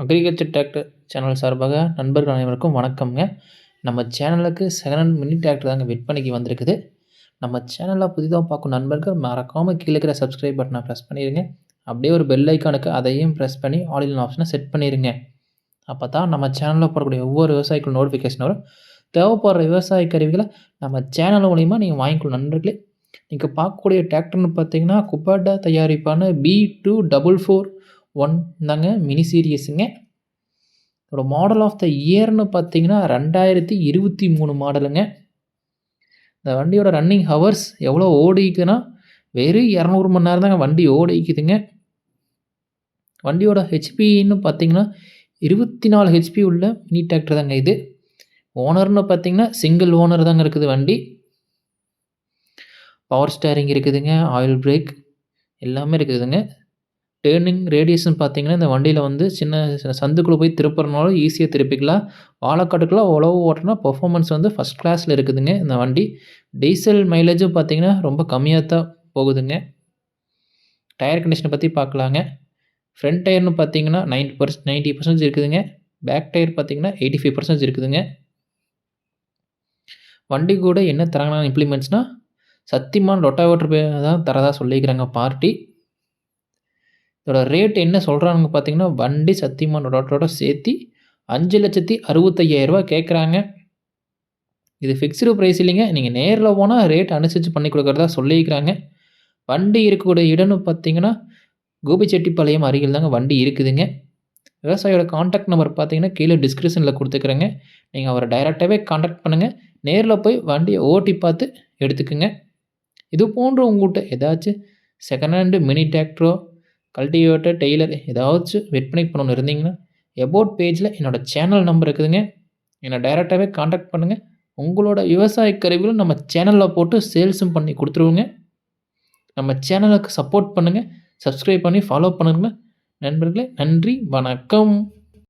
Agriculture tractor channel சார்பாக நண்பர்கள் அனைவருக்கும் வணக்கம்ங்க. நம்ம சேனலுக்கு செகண்ட் ஹேண்ட் மினி டிராக்டர் தாங்க விற்பனைக்கு வந்திருக்குது. நம்ம சேனலில் புதிதாக பார்க்கும் நண்பர்கள் மறக்காமல் கீழே இருக்கிற சப்ஸ்கிரைப் பட்டனை ப்ரெஸ் பண்ணிடுங்க அப்படியே ஒரு பெல் ஐக்கானுக்கு அதையும் ப்ரெஸ் பண்ணி ஆன்லைன் ஆப்ஷனை செட் பண்ணிடுங்க அப்போ தான் நம்ம சேனலில் போடக்கூடிய ஒவ்வொரு விவசாயிக்கும் நோட்டிஃபிகேஷன் வரும். தேவைப்படுற விவசாய கருவிகளை நம்ம சேனல் மூலிமா நீங்கள் வாங்கிக்கணும் நண்பர்களே. நீங்கள் பார்க்கக்கூடிய டிராக்டர்னு பார்த்தீங்கன்னா Kubota தயாரிப்பான B two double four one தாங்க மினி சீரியஸுங்க இதோட மாடல் ஆஃப் த இயர்னு பார்த்தீங்கன்னா ரெண்டாயிரத்தி இருபத்தி மூணு மாடலுங்க இந்த வண்டியோட ரன்னிங் ஹவர்ஸ் எவ்வளோ ஓடிக்குதுன்னா வெறும் இரநூறு மணி நேரம் தாங்க வண்டி ஓடிக்குதுங்க. வண்டியோட ஹெச்பின்னு பார்த்தீங்கன்னா இருபத்தி நாலு ஹெச்பி உள்ள மினி டிராக்டர் தாங்க இது. ஓனர்னு பார்த்தீங்கன்னா சிங்கிள் ஓனர் தாங்க இருக்குது வண்டி. பவர் ஸ்டேரிங் இருக்குதுங்க ஆயில் பிரேக் எல்லாமே இருக்குதுங்க. டேர்னிங் ரேடியேஷன் பார்த்தீங்கன்னா இந்த வண்டியில் வந்து சின்ன சின்ன சந்துக்குள்ளே போய் திருப்புறனாலும் ஈஸியாக திருப்பிக்கலாம். பாலக்காட்டுக்குள்ளே உழவு ஓட்டினா பர்ஃபாமன்ஸ் வந்து ஃபஸ்ட் கிளாஸில் இருக்குதுங்க இந்த வண்டி. டீசல் மைலேஜும் பார்த்தீங்கன்னா ரொம்ப கம்மியாக தான் போகுதுங்க. டயர் கண்டிஷனை பற்றி பார்க்கலாங்க. ஃப்ரண்ட் டயர்னு பார்த்தீங்கன்னா நைன்டி பர்ஸ் நைன்ட்டி பர்சன்டேஜ் இருக்குதுங்க. பேக் டயர் பார்த்தீங்கன்னா எயிட்டி ஃபைவ் பர்சன்டேஜ் இருக்குதுங்க. வண்டி கூட என்ன தராங்கன்னா இம்ப்ளிமெண்ட்ஸ்னால் சத்தியமான ரொட்டாவேட்டர் தான் தரதாக சொல்லிக்கிறாங்க பார்ட்டி இதோட ரேட் என்ன சொல்கிறாங்க பார்த்தீங்கன்னா வண்டி சத்தியமான ரோட்டோட சேர்த்து அஞ்சு லட்சத்தி அறுபத்தையாயிரரூபா கேட்குறாங்க இது ஃபிக்ஸ்டு ப்ரைஸ் இல்லைங்க. நீங்கள் நேரில் போனால் ரேட் அனுசரித்து பண்ணி கொடுக்குறதா சொல்லியிருக்கிறாங்க. வண்டி இருக்கக்கூடிய இடம்னு பார்த்தீங்கன்னா கோபிச்செட்டிப்பாளையம் அருகில் தாங்க வண்டி இருக்குதுங்க. விவசாயியோட காண்டாக்ட் நம்பர் பார்த்தீங்கன்னா கீழே டிஸ்கிரிப்ஷனில் கொடுத்துக்கிறேங்க. நீங்கள் அவரை டைரெக்டாகவே காண்டாக்ட் பண்ணுங்கள் நேரில் போய் வண்டியை ஓட்டி பார்த்து எடுத்துக்குங்க. இது போன்ற உங்கள்கிட்ட ஏதாச்சும் செகண்ட் ஹேண்டு மினி டிராக்டரோ கல்டிவேட்டர் டெய்லர் ஏதாச்சும் விற்பனை பண்ணணும் இருந்தீங்கன்னா எபோட் பேஜில் என்னோடய சேனல் நம்பர் இருக்குதுங்க. என்னை டைரெக்டாகவே காண்டாக்ட் பண்ணுங்கள் உங்களோட விவசாய கருவிகளும் நம்ம சேனலில் போட்டு சேல்ஸும் பண்ணி கொடுத்துருவோங்க. நம்ம சேனலுக்கு சப்போர்ட் பண்ணுங்கள் சப்ஸ்கிரைப் பண்ணி ஃபாலோ பண்ணுங்கள் நண்பர்களே நன்றி வணக்கம்.